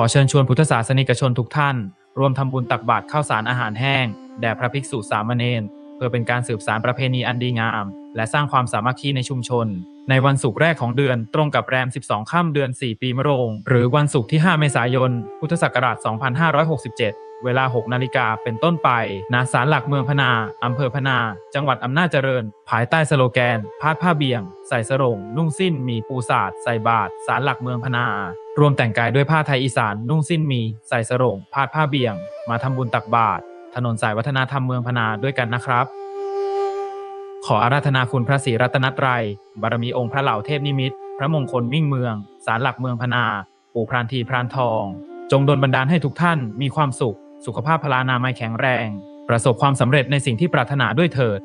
ขอเชิญชวนพุทธศาสนิกชนทุกท่าน ร่วมทำบุญตักบาตรข้าวสารอาหารแห้ง แด่พระภิกษุสามเณรเพื่อเป็นการสืบสารประเพณีอันดีงาม และสร้างความสามัคคีในชุมชน ในวันศุกร์แรกของเดือนตรงกับแรม 12 ค่ำเดือน 4 ปีมะโรง หรือวันศุกร์ที่ 5 เมษายน พุทธศักราช 2567 เวลา 6 นาฬิกาเป็นต้นไปณศาลหลักเมืองพนาอำเภอพนา จังหวัดอำนาจเจริญ ภายใต้สโลแกน พาดผ้าเบี่ยง ใส่สรง นุ่งสิ้น มีปูสาดใส่บาทศาลหลักเมืองพนา รวมแต่งกายด้วยผ้าไทยอีสานนุ่งสิ้นมี ใส่สรงพาดผ้าเบี่ยง มาทำบุญตักบาตรถนนสายวัฒนธรรมเมืองพนาด้วยกันนะครับ ขออาราธนาคุณพระศรีรัตนตรัย บารมีองค์พระเหล่าเทพนิมิตร พระมงคลมิ่งเมืองศาลหลักเมืองพนา ปู่พรานทีพรานทอง จงดลบันดาลให้ทุกท่านมีความสุข สุขภาพพลานามัยแข็งแรง ประสบความสำเร็จในสิ่งที่ปรารถนาด้วยเถิด